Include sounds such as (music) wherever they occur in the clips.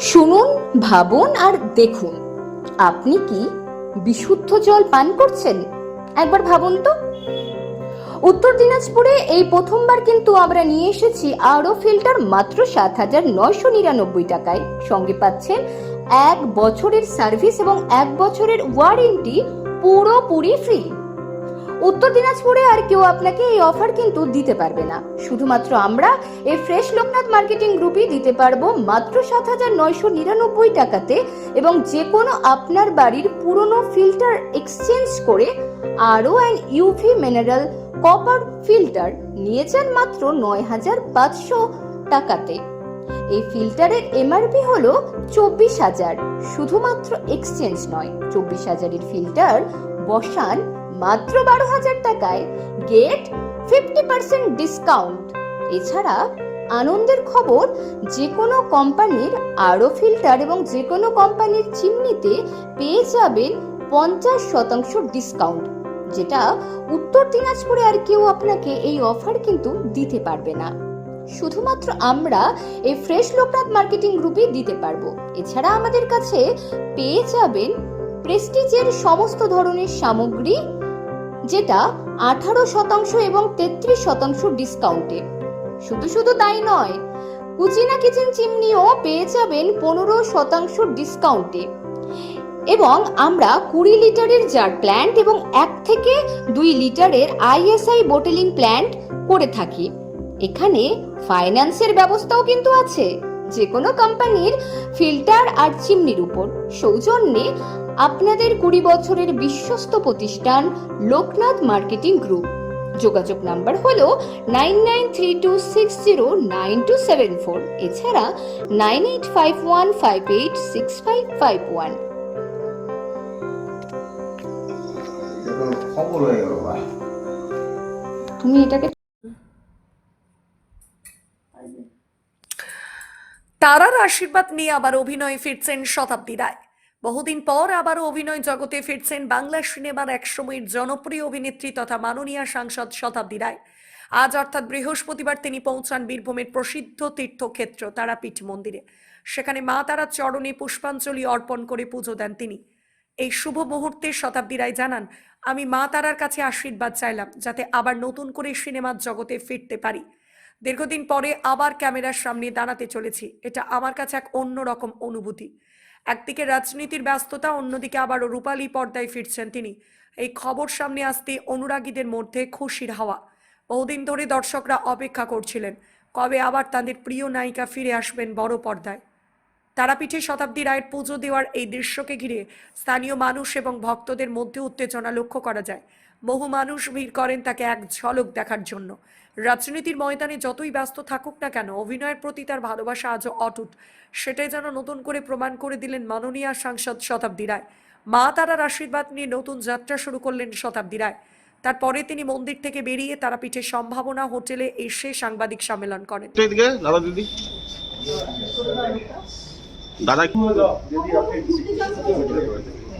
শুনুন, ভাবুন আর দেখুন। আপনি কি বিশুদ্ধ জল পান করছেন? একবার ভাবুন তো। উত্তর দিনাজপুরে এই প্রথমবার কিন্তু আমরা নিয়ে এসেছি আরও ফিল্টার মাত্র সাত হাজার নয়শো নিরানব্বই টাকায়। সঙ্গে পাচ্ছেন এক বছরের সার্ভিস এবং এক বছরের ওয়ারেন্টি পুরোপুরি ফ্রি। উত্তর দিনাজপুরে আর কেউ আপনাকে এই অফার কিন্তু দিতে পারবে না। শুধুমাত্র আমরা এই ফ্রেশ লোকনাথ মার্কেটিং গ্রুপই দিতে পারব মাত্র সাত হাজার নয়শো নিরানব্বই টাকাতে এবং যে কোনো আপনার বাড়ির পুরনো ফিল্টার এক্সচেঞ্জ করে আরও and UV mineral copper filter নিয়ে যান মাত্র নয় হাজার পাঁচশো টাকাতে। এই ফিল্টারের এমআরপি হল চব্বিশ হাজার। শুধুমাত্র এক্সচেঞ্জ নয়, চব্বিশ হাজারের ফিল্টার বসান মাত্র বারো হাজার টাকায় গেট ফিফটি পার্সেন্ট ডিসকাউন্ট এছাড়া আনন্দের খবর যে কোনো কোম্পানির আরও ফিল্টার এবং যে কোনো কোম্পানির চিমনিতে পেয়ে যাবেন পঞ্চাশ শতাংশ ডিসকাউন্ট যেটা উত্তর দিনাজপুরে আর কেউ আপনাকে এই অফার কিন্তু দিতে পারবে না। শুধুমাত্র আমরা এই ফ্রেশ লোকনাথ মার্কেটিং গ্রুপে দিতে পারব। এছাড়া আমাদের কাছে পেয়ে যাবেন প্রেস্টিজের সমস্ত ধরনের সামগ্রী যেটা আঠারো শতাংশ এবং তেত্রিশ শতাংশ ডিসকাউন্টে শুধু শুধু তাই নয় কুচিনা কিচেন চিমনিও পেয়ে যাবেন পনেরো শতাংশ ডিসকাউন্টে এবং আমরা কুড়ি লিটারের জার প্ল্যান্ট এবং এক থেকে দুই লিটারের আইএসআই বোটেলিং প্ল্যান্ট করে থাকি। এখানে ফাইন্যান্সের ব্যবস্থাও কিন্তু আছে। যে কোনো কোম্পানির ফিল্টার আর চিমনির উপর। সৌজন্যে আপনাদের কুড়ি বছরের বিশ্বস্ত প্রতিষ্ঠান লোকনাথ মার্কেটিং গ্রুপ। যোগাযোগ নাম্বার হল nine nine three two six zero nine two seven four. এছাড়া nine eight five one five eight six five five one. খবর হয়ে গেল তুমি এটাকে তারার আশীর্বাদ নিয়ে আবার অভিনয়ে ফিরছেন শতাব্দী রায়। বহুদিন পর আবারও অভিনয় জগতে ফিরছেন বাংলা সিনেমার একসময়ের জনপ্রিয় অভিনেত্রী তথা মাননীয় সাংসদ শতাব্দী রায়। আজ অর্থাৎ বৃহস্পতিবার তিনি পৌঁছান বীরভূমের প্রসিদ্ধ তীর্থক্ষেত্র তারাপীঠ মন্দিরে। সেখানে মা তারার চরণে পুষ্পাঞ্জলি অর্পণ করে পুজো দেন তিনি। এই শুভ মুহূর্তে শতাব্দী রায় জানান, আমি মা তারার কাছে আশীর্বাদ চাইলাম, যাতে আবার নতুন করে সিনেমার জগতে ফিরতে পারি। দীর্ঘদিন পরে আবার ক্যামেরার সামনে দাঁড়াতে চলেছি। এটা আমার কাছে এক অন্যরকম অনুভূতি। একদিকে রাজনীতির ব্যস্ততা, অন্যদিকে আবারও রূপালী পর্দায় ফিরছেন তিনি। এই খবর সামনে আসতে অনুরাগীদের মধ্যে খুশির হাওয়া। বহুদিন ধরে দর্শকরা অপেক্ষা করছিলেন, কবে আবার তাদের প্রিয় নায়িকা ফিরে আসবেন বড় পর্দায়। তারাপীঠে শতাব্দী রায়ের পুজো দেওয়ার এই দৃশ্যকে ঘিরে স্থানীয় মানুষ এবং ভক্তদের মধ্যে উত্তেজনা লক্ষ্য করা যায়। বহু মানুষ ভিড় করেন তাকে এক ঝলক দেখার জন্য। রাজনীতির ময়দানে যতই ব্যস্ত থাকুক না কেন অভিনয়ের প্রতি তার ভালোবাসা আজও অটুট। সেটাই যেন নতুন করে প্রমাণ করে দিলেন মাননীয় সাংসদ শতাব্দী রায়। মা তারার আশীর্বাদ নিয়ে নতুন যাত্রা শুরু করলেন শতাব্দী রায়। তারপরে তিনি মন্দির থেকে বেরিয়ে তারাপীঠের সম্ভাবনা হোটেলে এসে সাংবাদিক সম্মেলন করেন। দাদা দিদি। দাদা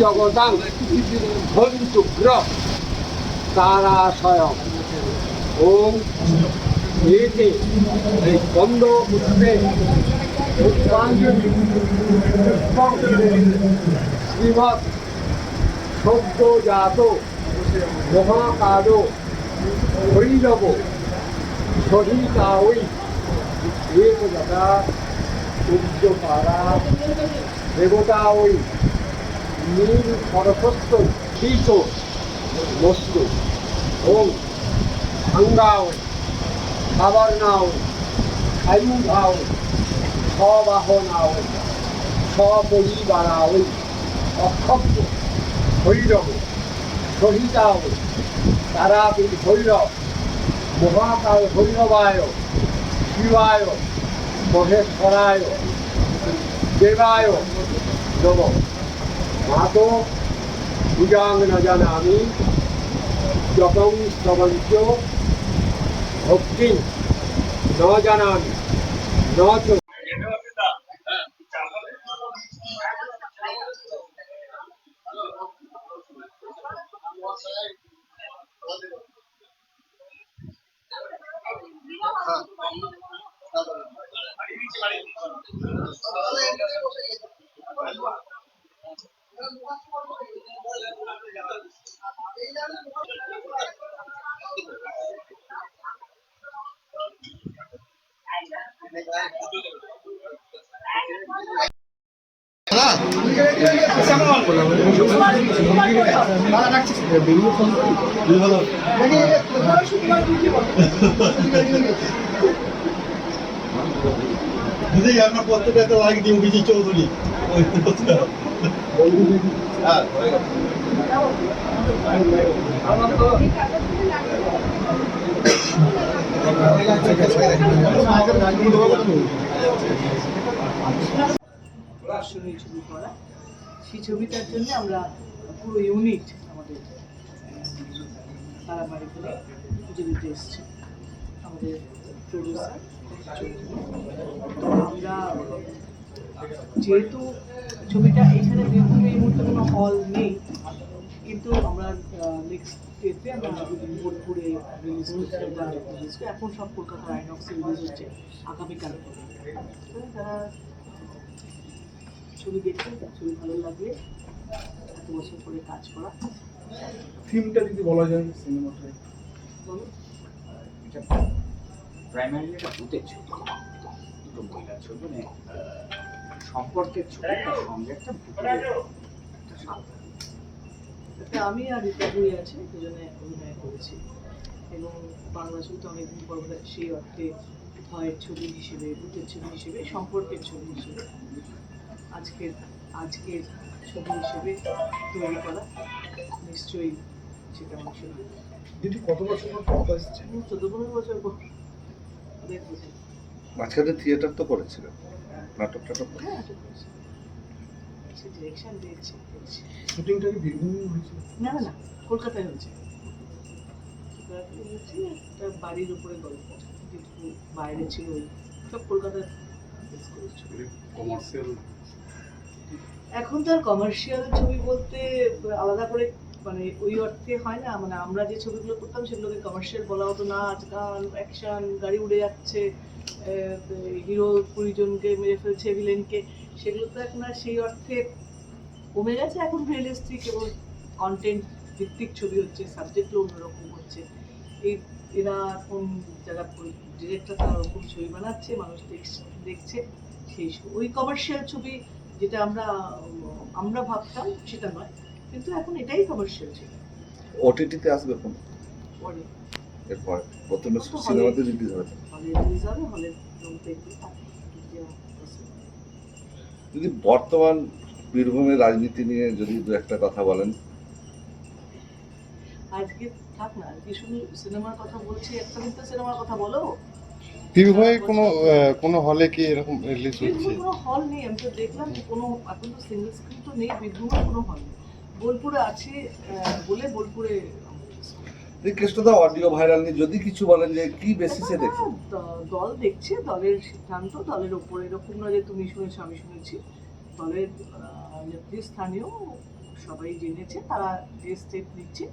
জগদাং ভঞ্চুগ্র তারাশয় ওম এতে এই বন্ধ পুষ্পং শ্রীমৎ সদ্যজাত মহাকাদ হরিলব সহিতা ওই দাদা উচ্চপারা দেবতা ওই নীল সরস্বত্ব শীত বস্তু ওম সাঙ্গাও সাবর্ণাও, আয়ুধাও, সবাহনাও, সপরিবারাও অক্ষব্য ভৈরব সহিতাও, তারাপীঠ ভৈরব, মহাকাল ভৈরবায়, শিবায়, মহেশ্বরায়, দেবায় নম। মাতো ভুজাং ন জানামি যতং স্তবঞ্চ ভক্তি ন জানামি, ন (laughs) আপনার পত্রটা একটা লাইক দিন বিজি চৌধুরী ওই (laughs) পত্রটা। করা। সেই ছবিটার জন্য আমরা পুরো ইউনিট আমাদের তারা বাড়ি করে পুজো দিতে এসেছি। আমাদের প্রডিউসার আমরা যেহেতু ছবিটা এখানে বীরভূমে এই মুহূর্তে কোনো হল নেই কিন্তু আমরা নেক্সট ডেতে আমরা বোলপুরে রিলিজ করছি এখন সব কলকাতার আইনক্সে রিলিজ হচ্ছে আগামীকাল তারা ছবি দেখে ছবি ভালো লাগলে এত বছর পরে কাজ করা। থিমটা যদি বলা যায় সিনেমাটা বলো। প্রাইমারি একটা ভূতের ছবি দুটো মহিলার ছবি মানে সম্পর্কের ছবি তার সঙ্গে একটা আমি আর রীতা বুড়ি আছে দুজনে অভিনয় করেছি। এবং বাংলা ছবি তো অনেকদিন পর সেই অর্থে ভয়ের ছবি হিসেবে ভূতের ছবি হিসেবে সম্পর্কের ছবি হিসেবে আজকের আজকের ছবি হিসেবে তৈরি করা। নিশ্চয়ই সেটা অংশ দিদি কত বছর পর চোদ্দ পনেরো বছর পর। অনেক বছর। মাঝখানে থিয়েটার তো করেছিলেন নাটক টাটক হ্যাঁ ঠিক আছে সে ডিরেকশন দিয়েছে করেছে। শুটিংটা কি বীরভূমে হয়েছিল না না না কলকাতায় হয়েছে। কলকাতায় হয়েছে একটা বাড়ির উপরে গল্প যেটুকু বাইরে ছিল। সব কলকাতায় ছবি। এখন তো আর কমার্শিয়াল ছবি বলতে আলাদা করে মানে ওই অর্থে হয় না মানে আমরা যে ছবিগুলো করতাম সেগুলোকে কমার্শিয়াল বলা হতো নাচ গান অ্যাকশন গাড়ি উড়ে যাচ্ছে হিরো কুড়ি জনকে মেরে ফেলছে ভিলেনকে সেগুলো তো এখন আর সেই অর্থে কমে গেছে এখন রিয়েলিস্টিক এবং কন্টেন্ট ভিত্তিক ছবি হচ্ছে সাবজেক্টও অন্যরকম হচ্ছে এই, এরা এখন যারা ডিরেক্টর তারা ওরকম ছবি বানাচ্ছে, মানুষ দেখছে দেখছে সেই। ওই কমার্শিয়াল ছবি যেটা আমরা আমরা ভাবতাম সেটা নয় কিন্তু এখন এটাই কমার্শিয়াল ছবি ওটিটিতে আসবে কোন পরে। এরপর প্রথমে সিনেমাতে রিলিজ হবে। হলে রিলিজ হবে হলে যদি বর্তমান বীরভূমের রাজনীতি নিয়ে যদি দু একটা কথা বলেন। আজকে থাক না আজকে শুধু সিনেমার কথা বলছি একটা তো সিনেমার কথা বলো। বীরভূমে কোনো আহ, কোনো হলে কি এরকম রিলিজ হচ্ছে? কোনো হল নেই আমি তো দেখলাম যে কোনো এখন তো সিঙ্গেল স্ক্রিন তো নেই বীরভূমে কোনো হল নেই। বোলপুরে আছে বলে বোলপুরে এই অডিও ভাইরাল নিয়ে যদি কিছু বলেন যে কি বেসিসে দেখছেন? দল দেখছে দলের সিদ্ধান্ত দলের ওপরে এরকম না যে তুমি শুনেছো আমি শুনেছি। দলের নেতৃস্থানীয় সবাই জেনেছে তারা যে স্টেপ নিচ্ছে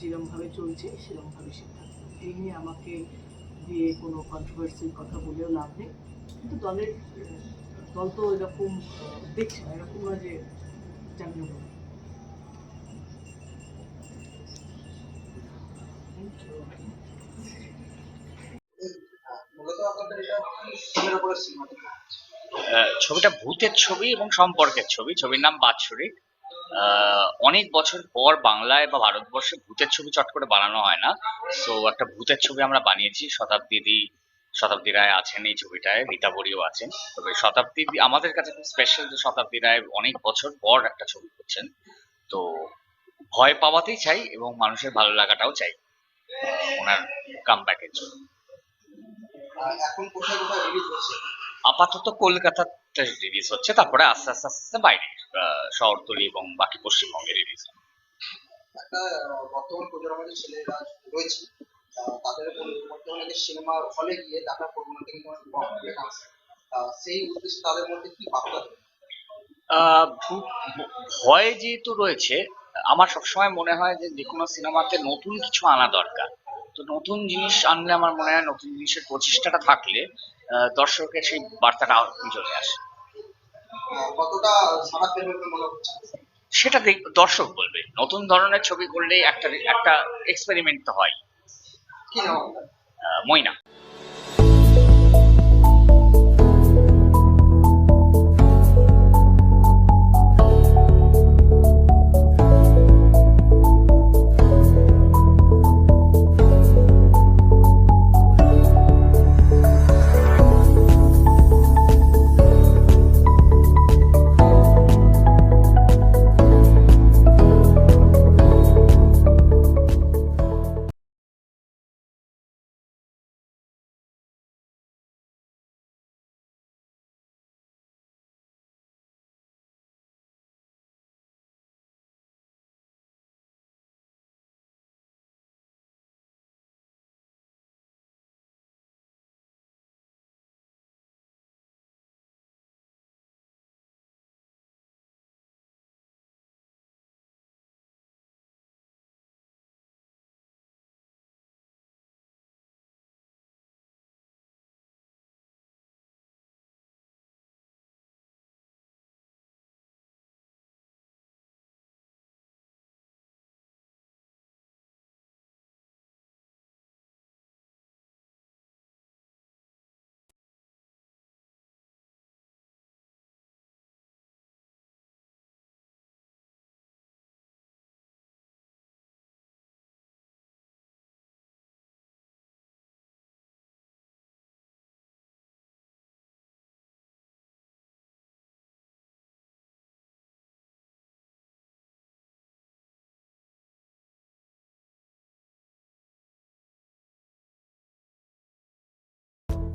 যেরমভাবে চলছে সেরমভাবে সিদ্ধান্ত। এই নিয়ে আমাকে দিয়ে কোনো কন্ট্রোভার্সির কথা বলেও লাভ নেই। কিন্তু দলের দল তো এরকম দেখছে না। এরকম না যে জানিয়ে ছবিটা ভূতের ছবি এবং সম্পর্কের ছবি। ছবির নাম বাৎসরিক। অনেক বছর পর বাংলায় বা ভারতবর্ষে ভূতের ছবি চট করে বানানো হয় না। সো একটা ভূতের ছবি আমরা বানিয়েছি। শতাব্দীদি শতাব্দী রায় আছেন এই ছবিটায়, রীতা বড়িও আছেন। তবে শতাব্দী আমাদের কাছে খুব স্পেশাল যে শতাব্দী রায় অনেক বছর পর একটা ছবি করছেন। তো, ভয় পাওয়াতেই চাই এবং মানুষের ভালো লাগাটাও চাই। ওনার কামব্যাকের জন্য। এখন কোথায় কোথায় রিলিজ হচ্ছে? আপাতত কলকাতাতে রিলিজ হচ্ছে তারপরে আস্তে আস্তে আস্তে বাইরে শহরতলি এবং বাকি পশ্চিমবঙ্গে রিলিজ একটা বর্তমান প্রজন্মের যে ছেলেরা রয়েছে তাদের বর্তমানে সিনেমা হলে গিয়ে দেখার প্রবণতা কিন্তু অনেক কম যেটা আছে। আহ, সেই উদ্দেশ্যে তাদের মধ্যে কি বার্তা ভয় যেহেতু রয়েছে আমার সবসময় মনে হয় যে যে কোনো সিনেমাতে নতুন কিছু আনা দরকার। তো নতুন জিনিস আনলে আমার মনে হয় নতুন জিনিসের প্রচেষ্টাটা থাকলে দর্শকের সেই বার্তাটা চলে আসে। কতটা সারা মনে হচ্ছে? সেটা দেখ- দর্শক বলবে। নতুন ধরনের ছবি করলে একটা একটা এক্সপেরিমেন্ট তো হয়। ময়না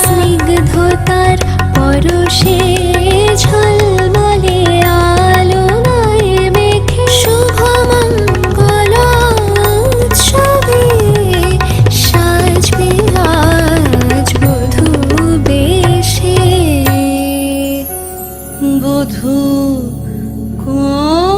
স্নিগ্ধতার পরশে ঝলমলে আলোয় মেখে শুভমঙ্গল উৎসবে সাজবে বধূ বেশে। বধূ কোন